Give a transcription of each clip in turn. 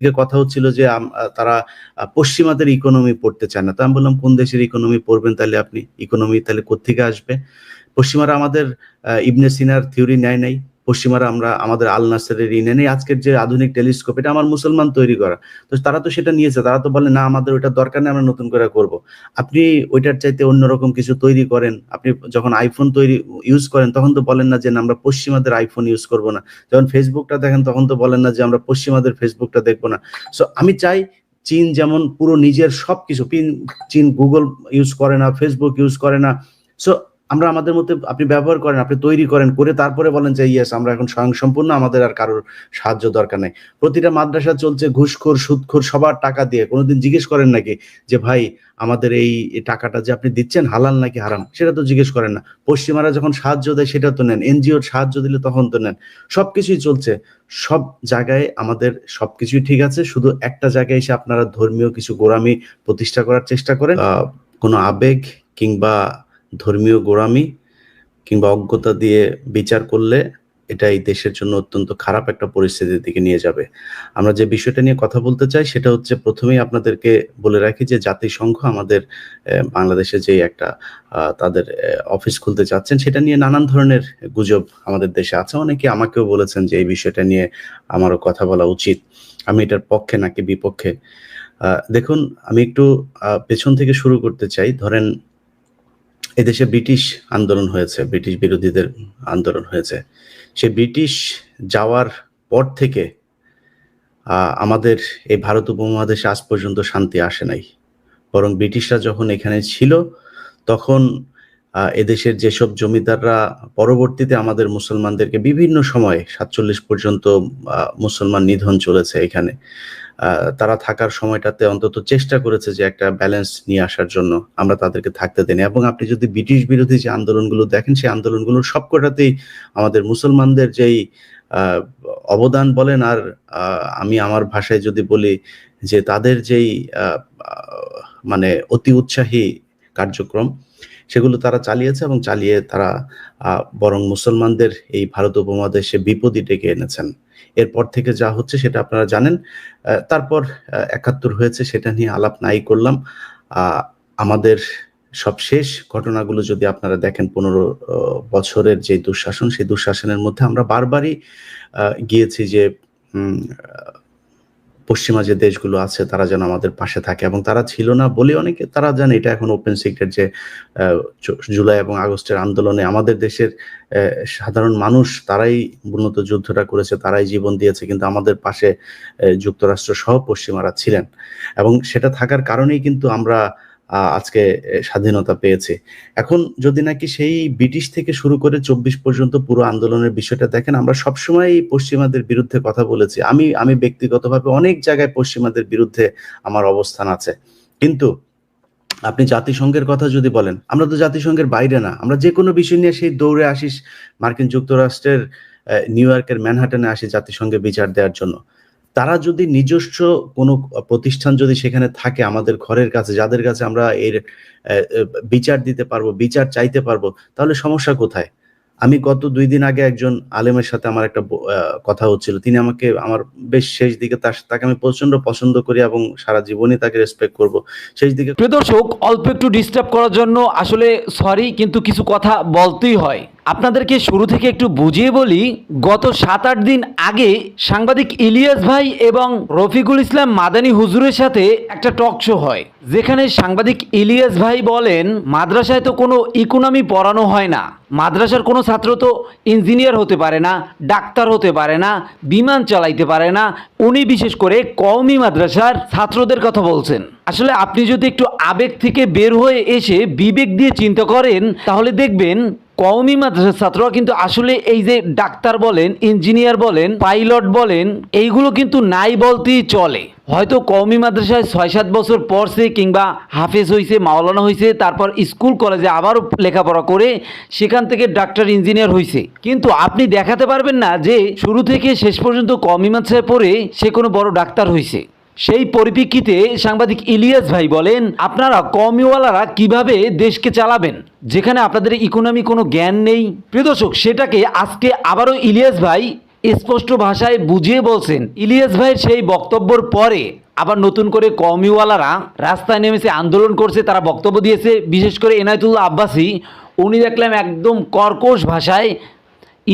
দিকে কথা হচ্ছিল যে তারা পশ্চিমাদের ইকোনমি পড়তে চায় না। তো আমি বললাম, কোন দেশের ইকোনমি পড়বেন? তাহলে আপনি ইকোনমি তাহলে কোত্থেকে আসবে? পশ্চিমারা আমাদের ইবনে সিনার থিওরি নেয় নাই। পশ্চিমারা আমরা আমাদের আল নাসেরের নেয় নাই, আজকের যে আধুনিক টেলিস্কোপ, এটা আমার মুসলমান তৈরি করা। তো তারা তো সেটা নিয়েছে, তারা তো বলে, না, আমাদের ওইটা দরকার নেই, আমরা নতুন করে করব। আপনি ওইটার চাইতে অন্যরকম কিছু তৈরি করেন, আপনি যখন আইফোন তৈরি ইউজ করেন, তখন তো বলেন না যে আমরা পশ্চিমাদের আইফোন ইউজ করব না। যখন ফেসবুকটা দেখেন, তখন তো বলেন না যে, আমরা পশ্চিমাদের ফেসবুকটা দেখব না। সো আমি চাই চীন যেমন পুরো নিজের সবকিছু, পিন- চীন গুগল ইউজ করে না ফেসবুক ইউজ করে না। সো আমরা আমাদের মধ্যে আপনি ব্যবহার করেন, আপনি তৈরি করেন, করে তারপরে বলেন যে, ইয়েস, আমরা এখন স্বয়ংসম্পূর্ণ আমাদের আর কারোর সাহায্য দরকার নেই। প্রতিটা মাদ্রাসা চলছে ঘুষখোর, সুদখোর, সবার টাকা দিয়ে। কোনোদিন জিজ্ঞেস করেন নাকি যে, ভাই, আমাদের এই টাকাটা যে আপনি দিচ্ছেন, হালাল নাকি হারাম? সেটা তো জিজ্ঞেস করেন না। পশ্চিমারা যখন সাহায্য দেয়, সেটা তো নেন। এনজিওর সাহায্য দিলে তখন তো নেন। সবকিছুই চলছে। সব জায়গায় আমাদের সবকিছুই ঠিক আছে। শুধু একটা জায়গায় এসে আপনারা ধর্মীয় কিছু গোড়ামি প্রতিষ্ঠা করার চেষ্টা করেন। কোনো আবেগ কিংবা ধর্মীয় গোড়ামি কিংবা অজ্ঞতা দিয়ে বিচার করলে এটা এই দেশের জন্য অত্যন্ত খারাপ একটা পরিস্থিতির দিকে নিয়ে যাবে। আমরা যে বিষয়টা নিয়ে কথা বলতে চাই সেটা হচ্ছে প্রথমেই আপনাদেরকে বলে রাখি যে জাতিসংঘ আমাদের বাংলাদেশে যে একটা তাদের অফিস খুলতে চাচ্ছেন সেটা নিয়ে নানান ধরনের গুজব আমাদের দেশে আছে। অনেকে আমাকেও বলেছেন যে এই বিষয়টা নিয়ে আমারও কথা বলা উচিত। আমি এটার পক্ষে নাকি বিপক্ষে? দেখুন, আমি একটু পেছন থেকে শুরু করতে চাই। ধরেন এদেশে ব্রিটিশ আন্দোলন হয়েছে, ব্রিটিশ বিরোধীদের আন্দোলন হয়েছে। সে ব্রিটিশ যাওয়ার পর থেকে আমাদের এই ভারত উপমহাদেশে আজ পর্যন্ত শান্তি আসে নাই। বরং ব্রিটিশরা যখন এখানে ছিল, তখন এদেশের যেসব জমিদাররা পরবর্তীতে আমাদের মুসলমানদেরকে বিভিন্ন সময়ে সাতচল্লিশ পর্যন্ত মুসলমান নিধন চলেছে এখানে। তারা থাকার সময়টাতে অন্তত চেষ্টা করেছে যে একটা ব্যালেন্স নিয়ে আসার জন্য। আমরা তাদেরকে থাকতে দেন এবং আপনি যদি ব্রিটিশ বিরোধী যে আন্দোলনগুলো দেখেন, সেই আন্দোলনগুলোর সবকটাতেই আমাদের মুসলমানদের যেই অবদান বলেন আর আমি আমার ভাষায় যদি বলি যে তাদের যেই মানে অতি উৎসাহী কার্যক্রম সেগুলো তারা চালিয়েছে এবং চালিয়ে তারা বরং মুসলমানদের এই ভারত উপমহাদেশে বিপদই ডেকে এনেছেন। এরপর থেকে যা হচ্ছে সেটা আপনারা জানেন। তারপর একাত্তর হয়েছে সেটা নিয়ে আলাপ নাই করলাম। আমাদের সব শেষ ঘটনাগুলো যদি আপনারা দেখেন পনেরো বছরের যে দুঃশাসন, সেই দুঃশাসনের মধ্যে আমরা বারবারই গিয়েছি যে পশ্চিমা যে দেশগুলো আছে, তারা যেন আমাদের পাশে থাকে এবং তারা ছিল না বলে অনেকে, তারা জানে এটা এখন ওপেন সিক্রেট যে জুলাই এবং আগস্টের আন্দোলনে আমাদের দেশের সাধারণ মানুষ তারাই মূলত যুদ্ধটা করেছে, তারাই জীবন দিয়েছে, কিন্তু আমাদের পাশে যুক্তরাষ্ট্র সহ পশ্চিমারা ছিলেন। এবং সেটা থাকার কারণেই কিন্তু আমরা আজকে স্বাধীনতা পেয়েছি। এখন যদি নাকি সেই ব্রিটিশ থেকে শুরু করে চব্বিশ পর্যন্ত পুরো আন্দোলনের বিষয়টা দেখেন, আমরা সবসময় পশ্চিমাদের বিরুদ্ধে কথা বলেছি। আমি আমি ব্যক্তিগতভাবে অনেক জায়গায় পশ্চিমাদের বিরুদ্ধে আমার অবস্থান আছে। কিন্তু আপনি জাতিসংঘের কথা যদি বলেন, আমরা তো জাতিসংঘের বাইরে না। আমরা যে কোনো বিষয় নিয়ে সেই দৌড়ে আসিস, মার্কিন যুক্তরাষ্ট্রের নিউ ইয়র্কের ম্যানহাটনে আসি জাতিসংঘে বিচার দেওয়ার জন্য। তারা যদি নিজস্ব কোনো প্রতিষ্ঠান যদি সেখানে থাকে আমাদের ঘরের কাছে, যাদের কাছে আমরা এর বিচার দিতে পারব, বিচার চাইতে পারব, তাহলে সমস্যা কোথায়? আমি গত দুই দিন আগে একজন আলেমের সাথে আমার একটা কথা হচ্ছিল। তিনি আমাকে, আমার বেশ শেষ দিকে তার তাকে আমি প্রচণ্ড পছন্দ করি এবং সারা জীবনই তাকে রেসপেক্ট করব। শেষ দিকে প্রিয় দর্শক, অল্প একটু ডিস্টার্ব করার জন্য আসলে সরি কিন্তু কিছু কথা বলতেই হয়। আপনাদেরকে শুরু থেকে একটু বুঝিয়ে বলি, গত সাত আট দিন আগে সাংবাদিক ইলিয়াস ভাই এবং রফিকুল ইসলাম মাদানী হুজুরের সাথে একটা টক শো হয়, যেখানে সাংবাদিক ইলিয়াস ভাই বলেন, মাদ্রাসায় তো কোনো ইকোনমি পড়ানো হয় না। মাদ্রাসার কোনো ছাত্র তো ইঞ্জিনিয়ার হতে পারে না, ডাক্তার হতে পারে না, বিমান চালাইতে পারে না, উনি বিশেষ করে কওমি মাদ্রাসার ছাত্রদের কথা বলছেন। আসলে আপনি যদি একটু আবেগ থেকে বের হয়ে এসে বিবেক দিয়ে চিন্তা করেন, তাহলে দেখবেন কওমি মাদ্রাসার ছাত্ররা কিন্তু আসলে এই যে ডাক্তার বলেন ইঞ্জিনিয়ার বলেন পাইলট বলেন, এইগুলো কিন্তু নাই বলতেই চলে। হয়তো কওমি মাদ্রাসায় ছয় সাত বছর পড়ছে কিংবা হাফেজ হয়েছে মাওলানা হয়েছে তারপর স্কুল, কলেজে আবারও লেখাপড়া করে সেখান থেকে ডাক্তার ইঞ্জিনিয়ার হয়েছে কিন্তু আপনি দেখাতে পারবেন না যে শুরু থেকে শেষ পর্যন্ত কওমি মাদ্রাসায় পড়ে সে কোনো বড় ডাক্তার হয়েছে সেই পরিপ্রেক্ষিতে সাংবাদিক ইলিয়াস ভাই বলেন, আপনারা কমিওয়ালারা কীভাবে দেশকে চালাবেন? যেখানে আপনাদের ইকোনমি কোনো জ্ঞান নেই। প্রিয় দর্শক, সেটাকে আজকে আবারও ইলিয়াস ভাই স্পষ্ট ভাষায় বুঝিয়ে বলছেন। ইলিয়াস ভাইয়ের সেই বক্তব্যর পরে আবার নতুন করে কওমিওয়ালারা রাস্তায় নেমেছে, আন্দোলন করছে, তারা বক্তব্য দিয়েছে। বিশেষ করে এনায়তুল্লাহ আব্বাসি, উনি দেখলাম একদম কর্কশ ভাষায়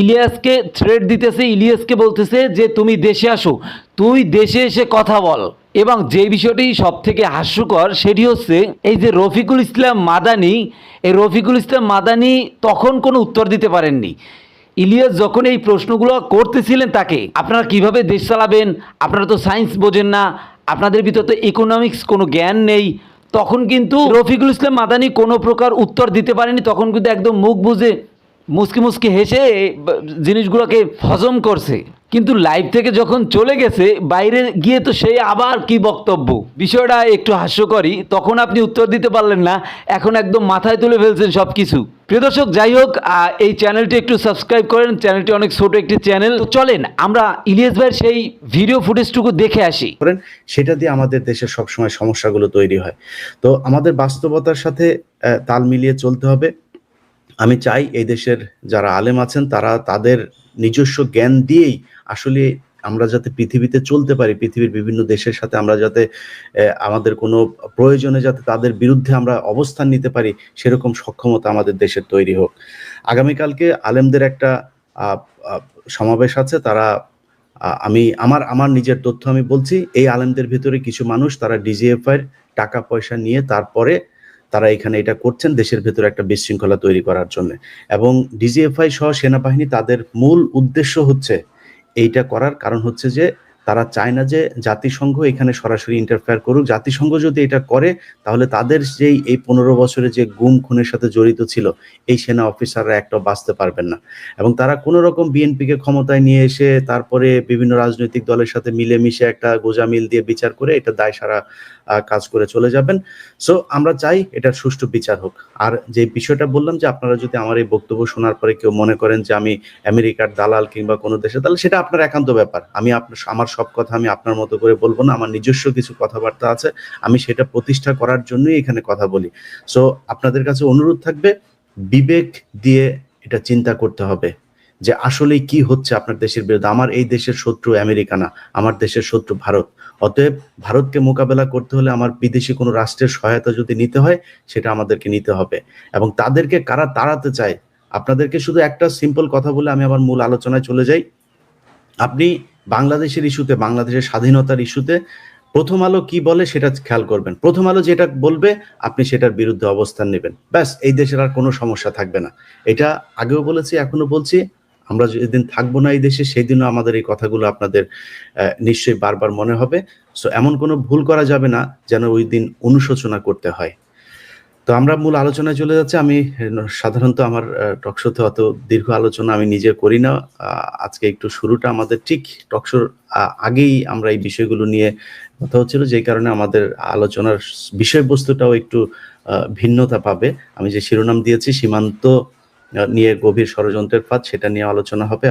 ইলিয়াসকে থ্রেড দিতেছে, ইলিয়াসকে বলতেছে যে, তুমি দেশে আসো। তুই দেশে এসে কথা বল। এবং যে বিষয়টি সব থেকে হাস্যকর, সেটি হচ্ছে এই যে রফিকুল ইসলাম মাদানি, এই রফিকুল ইসলাম মাদানি তখন কোনো উত্তর দিতে পারেননি। ইলিয়াস যখন এই প্রশ্নগুলো করতেছিলেন তাকে, আপনারা কীভাবে দেশ চালাবেন? আপনারা তো সায়েন্স বোঝেন না। আপনাদের ভিতর তো ইকোনমিক্স কোনো জ্ঞান নেই। তখন কিন্তু রফিকুল ইসলাম মাদানি কোনো প্রকার উত্তর দিতে পারেনি তখন কিন্তু একদম মুখ বুঝে মুসকি মুসকি হেসে জিনিসগুলোকে হজম করছে। কিন্তু লাইভ থেকে যখন চলে গেছে, বাইরে গিয়ে তো সেই আবার কি বক্তব্য? বিষয়টা একটু হাস্যকরই। তখন আপনি উত্তর দিতে পারলেন না। এখন একদম মাথায় তুলে ফেলছেন সব কিছু প্রিয় দর্শক, যাই হোক এই চ্যানেলটি একটু সাবস্ক্রাইব করেন। চ্যানেলটি অনেক ছোট একটি চ্যানেল তো চলেন, আমরা ইলিয়াস ভাইয়ের সেই ভিডিও ফুটেজটুকু দেখে আসি। করেন, সেটা দিয়ে আমাদের দেশের সবসময় সমস্যাগুলো তৈরি হয়। তো আমাদের বাস্তবতার সাথে তাল মিলিয়ে চলতে হবে। আমি চাই এই দেশের যারা আলেম আছেন, তারা তাদের নিজস্ব জ্ঞান দিয়েই আসলে আমরা যাতে পৃথিবীতে চলতে পারি, পৃথিবীর বিভিন্ন দেশের সাথে আমরা যাতে আমাদের কোনো প্রয়োজনে যাতে তাদের বিরুদ্ধে আমরা অবস্থান নিতে পারি, সেরকম সক্ষমতা আমাদের দেশের তৈরি হোক। আগামীকালকে আলেমদের একটা সমাবেশ আছে, তারা আমি, আমার আমার নিজের তথ্য আমি বলছি, এই আলেমদের ভিতরে কিছু মানুষ, তারা ডিজিএফআই টাকা পয়সা নিয়ে তারপরে তারা এখানে এটা করছেন দেশের ভেতরে একটা বিশৃঙ্খলা তৈরি করার জন্য। এবং ডিজিএফআই সহ সেনাবাহিনী তাদের মূল উদ্দেশ্য হচ্ছে এইটা করার, কারণ হচ্ছে যে তারা চায় না যে জাতিসংঘ এখানে সরাসরি ইন্টারফেয়ার করুক। জাতিসংঘ যদি এটা করে, তাহলে তাদের যেই এই পনেরো বছরে যে গুম, খুনের সাথে জড়িত ছিল, এই সেনা অফিসাররা একটা বাঁচতে পারবেন না। এবং তারা কোনো রকম বিএনপিকে ক্ষমতায় নিয়ে এসে তারপরে বিভিন্ন রাজনৈতিক দলের সাথে মিলেমিশে একটা গোজামিল দিয়ে বিচার করে এটা দায় সারা কাজ করে চলে যাবেন। সো আমরা চাই এটার সুষ্ঠু বিচার হোক। আর যে বিষয়টা বললাম যে আপনারা যদি আমার এই বক্তব্য শোনার পরে কেউ মনে করেন যে আমি আমেরিকার দালাল কিংবা কোনো দেশে, তাহলে সেটা আপনার একান্ত ব্যাপার। আমি আপনার, আমার সব কথা আমি আপনার মতো করে বলব না, আমার নিজস্ব কিছু কথাবার্তা আছে, আমি সেটা প্রতিষ্ঠা করার জন্যই এখানে কথা বলি। সো আপনাদের কাছে অনুরোধ থাকবে, বিবেক দিয়ে এটা চিন্তা করতে হবে, যে আসলে কি হচ্ছে আপনার দেশের বিরুদ্ধে। আমার এই দেশের শত্রু আমেরিকা না, আমার দেশের শত্রু ভারত। অতএব ভারতকে মোকাবেলা করতে হলে আমার বিদেশি কোনো রাষ্ট্রের সহায়তা যদি নিতে হয়, সেটা আমাদেরকে নিতে হবে। এবং তাদেরকে কারা তাড়াতে চায়? আপনাদেরকে শুধু একটা সিম্পল কথা বলে আমি আমার মূল আলোচনায় চলে যাই। আপনি বাংলাদেশের ইস্যুতে, বাংলাদেশের স্বাধীনতার ইস্যুতে প্রথম আলো কি বলে সেটা খেয়াল করবেন। প্রথম আলো যেটা বলবে, আপনি সেটার বিরুদ্ধে অবস্থান নেবেন। ব্যাস, এই দেশের আর কোনো সমস্যা থাকবে না। এটা আগেও বলেছি, এখনও বলছি। আমরা যেদিন থাকব না এই দেশে সেই দিনও আমাদের এই কথাগুলো আপনাদের নিশ্চয়ই বারবার মনে হবে। সো এমন কোনো ভুল করা যাবে না, যেন ওই দিন অনুশোচনা করতে হয়। তো আমরা মূল আলোচনায় চলে যাচ্ছি। আমি সাধারণত আমার টকশোতে অত দীর্ঘ আলোচনা আমি নিজে করি না। আজকে একটু শুরুটা আমাদের ঠিক টকশোর আগেই আমরা এই বিষয়গুলো নিয়ে কথা হচ্ছিল, যেই কারণে আমাদের আলোচনার বিষয়বস্তুটাও একটু ভিন্নতা পাবে। আমি যে শিরোনাম দিয়েছি, সীমান্ত নিয়ে গভীর ষড়যন্ত্রের ফাঁদ, সেটা নিয়ে আলোচনা হবে।